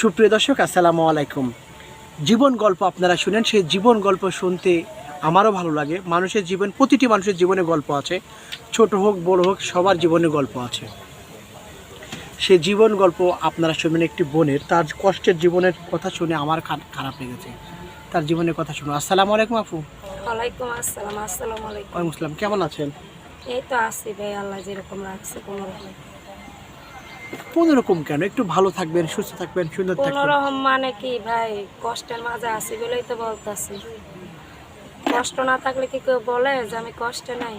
সুপ্রিয় দর্শক আসসালামু আলাইকুম। জীবন গল্প আপনারা শুনেন সেই জীবন গল্প শুনতে আমারও ভালো লাগে। মানুষের জীবন প্রতিটি মানুষের জীবনে গল্প আছে। ছোট হোক বড় হোক সবার জীবনে গল্প আছে। সে জীবন গল্প আপনারা শুনবেন একটি বোনের। তার কষ্টের জীবনের কথা শুনে আমার খারাপ লেগেছে। তার জীবনের কথা শুনে আসসালামু আলাইকুম আপু। ওয়ালাইকুম আসসালাম আসসালামু আলাইকুম। ওয়ালাইকুম আসসালাম। কেমন আছেন? এই তো আছি ভাই আল্লাহ যেরকম রাখছে কোনো রকম কোনো? কেন একটু ভালো থাকবেন সুস্থ থাকবেন সুন্দর থাকবেন। মানে কি ভাই? কষ্টের মাঝে আছি বলেই তো বলতেছি। কষ্ট না থাকলে কি কেউ বলে যে আমি কষ্টে নাই?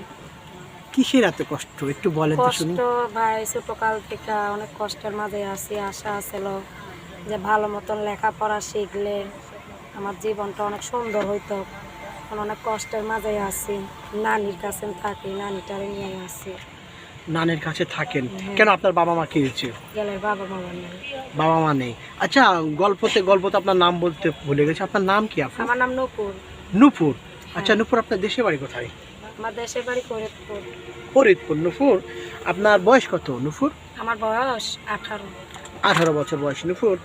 কিসের এত কষ্ট? একটু বলেন তো শুনি। কষ্ট ভাই ছোটকাল থেকে অনেক কষ্টের মাঝে আছি আশা আছিল যে ভালো মতন লেখাপড়া শিখলে আমার জীবনটা অনেক সুন্দর হইতো। অনেক কষ্টের মাঝে আছি নানির কাছে থাকি নানিটারে নিয়ে আছি। নানের কাছে থাকেন। হ্যাঁ। কেন আপনার বাবা মা কি বাবা মামা বাবা মা নেই। আচ্ছা গল্পতে গল্পতে আপনার নাম বলতে ভুলে গেছে। আপনার নাম কি আপনার আমার নাম নকুর নুপুর। আচ্ছা নুপুর আপনার দেশের বাড়ি কোথায়? আমার দেশের বাড়ি ফরিদপুর। ফরিদপুর নুপুর। আপনার বয়স কত নুপুর? আমার বয়স আঠারো। আঠারো বছর বয়স নুপুর।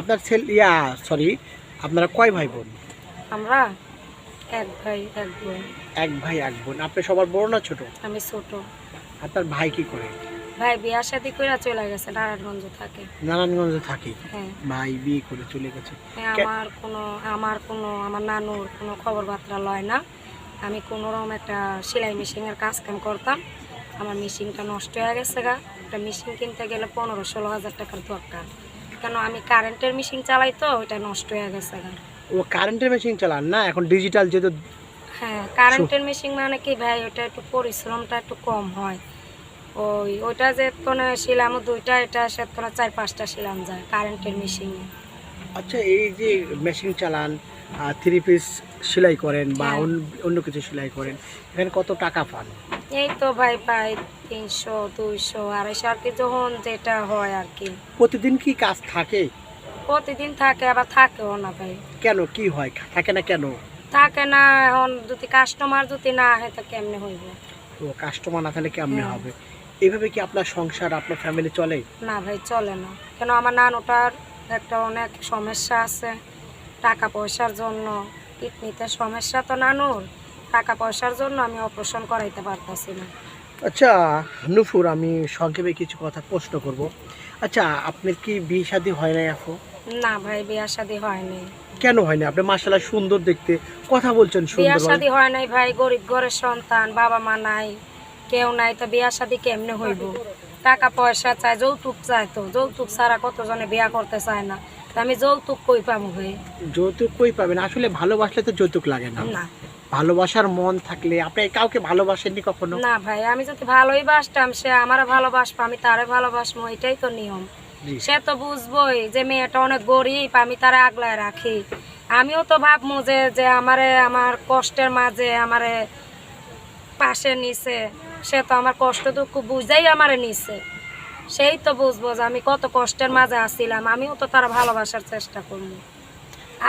আপনার ছেলে ইয়া সরি আপনারা কয় ভাই বোন? আমরা এক ভাই এক বোন। এক ভাই এক বোন। আপনি সবার বড় না ছোট? আমি ছোট। আপনার ভাই কি করে? ভাই বিয়া শাদি করে চলে গেছে নারায়ণগঞ্জ থাকে। নারায়ণগঞ্জে থাকি? হ্যাঁ। ভাই বিয়ে করে চলে গেছে। হ্যাঁ, কে- আমার কোনো আমার কোনো আমার নানুর কোনো খবর বার্তা লয় না। আমি কোনো রকম একটা সেলাই মেশিনের কাজ কাম করতাম। আমার মেশিনটা নষ্ট হয়ে গেছে গা। একটা মেশিন কিনতে গেলে পনেরো ষোলো হাজার টাকার দরকার। কেন আমি কারেন্টের মেশিন চালাই তো ওইটা নষ্ট হয়ে গেছে গা। ও কারেন্টের মেশিন চালান না? এখন ডিজিটাল যেহেতু হ্যাঁ কারেন্টের মেশিন মানে কি ভাই? ওটা একটু পরিশ্রমটা একটু কম হয়। ওই ওইটা যে কোনো শিলামও দুইটা এটা সে কোনো চার পাঁচটা শিলাম যায় কারেন্টের মেশিনে আচ্ছা এই যে মেশিন চালান থ্রি পিস সেলাই করেন বা হ্যাঁ। অন্য- অন্য কিছু সেলাই করেন এখানে কত টাকা পান? এই তো ভাই পাই তিনশো দুইশো আড়াইশো আর কি যখন যেটা হয় আর কি। প্রতিদিন কি কাজ থাকে? প্রতিদিন থাকে আবার থাকেও না ভাই। কেন? কি হয়? থাকে না কেন? থাকে না এখন যদি কাস্টমার যদি না আহে তো কেমনে হইব? ও কাস্টমার না থাকলে কেমনে। হবে? এইভাবে কি আপনার সংসার আপনার ফ্যামিলি চলে? না ভাই চলে না। কেন আমার নানুটার একটা অনেক সমস্যা আছে টাকা পয়সার জন্য। কিডনিতে সমস্যা তো নানুর। টাকা পয়সার জন্য আমি অপারেশন করাইতে পারতাছি না। আচ্ছা নুফুর আমি সংক্ষেপে কিছু কথা প্রশ্ন করব। আচ্ছা আপনার কি বিয়ে শাদী হয় নাই এখন না ভাই বিয়া শাদি হয়নি কেন হয় না আপনি মাসাল্লাহ সুন্দর দেখতে। কথা বলছেন বিয়া সুন্দর শাদি হয় নাই ভাই গরিব ঘরের সন্তান বাবা মা নাই কেউ নাই তো বিয়া শাদি কেমনে হইব? টাকা পয়সা চায় যৌতুক চায় তো। যৌতুক ছাড়া কতজনে বিয়া করতে চায় না? তো আমি যৌতুক কই পাবো ভাই? যৌতুক কই পাবেন? আসলে ভালোবাসলে তো যৌতুক লাগে না। না। ভালোবাসার মন থাকলে আপনি কাউকে ভালোবাসেননি কখনো? না ভাই আমি যদি ভালোই বাসতাম সে আমারও ভালোবাসবো আমি তারে ভালোবাসবো এটাই তো নিয়ম। সে তো বুঝবোই যে মেয়েটা অনেক গরিব, আমি তারা আগলায় রাখি। আমিও তো ভাবমু যে যে আমারে, আমার কষ্টের মাঝে আমারে পাশে নিছে। সে তো আমার কষ্ট দুঃখ বুঝাই আমারে নিছে। সেই তো বুঝব যে আমি কত কষ্টের মাঝে আসছিলাম আমিও তো তার ভালোবাসার চেষ্টা করব।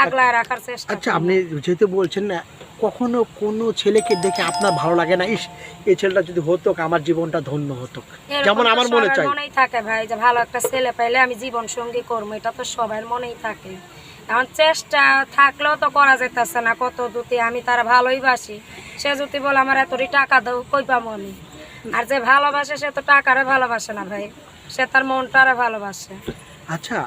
আগলায় রাখার চেষ্টা আচ্ছা আপনি যেহেতু বলছেন না কখনো কোনো ছেলেকে দেখে আপনার ভালো লাগে না? ইস এই ছেলেটা যদি হতো আমার জীবনটা ধন্য হতো। যেমন আমার মনে চাই। মনেই থাকে ভাই যে ভালো একটা ছেলে পাইলে আমি জীবন সঙ্গী করব এটা তো সবার মনেই থাকে। এখন চেষ্টা থাকলেও তো করা যেতেছে না কত দুটি আমি তারা ভালোই বাসি। সে যদি বলে আমার এতটি টাকা দাও কই পাবো আমি? আর যে ভালোবাসে সে তো টাকারে ভালোবাসে না ভাই সে তার মনটারে ভালোবাসে। আচ্ছা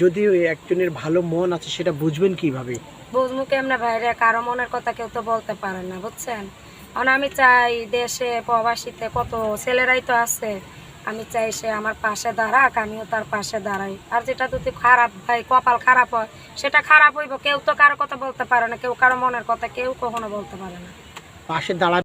যদি একজনের ভালো মন আছে সেটা বুঝবেন কীভাবে? বুঝমু কেমনে ভাই রে কারও মনের কথা কেউ তো বলতে পারে না বুঝছেন? এখন আমি চাই দেশে প্রবাসীতে কত ছেলেরাই তো আছে। আমি চাই সে আমার পাশে দাঁড়াক আমিও তার পাশে দাঁড়াই। আর যেটা যদি খারাপ ভাই কপাল খারাপ হয় সেটা খারাপ হইব। কেউ তো কারও কথা বলতে পারে না কেউ কারও মনের কথা কেউ কখনো বলতে পারে না। পাশে দাঁড়া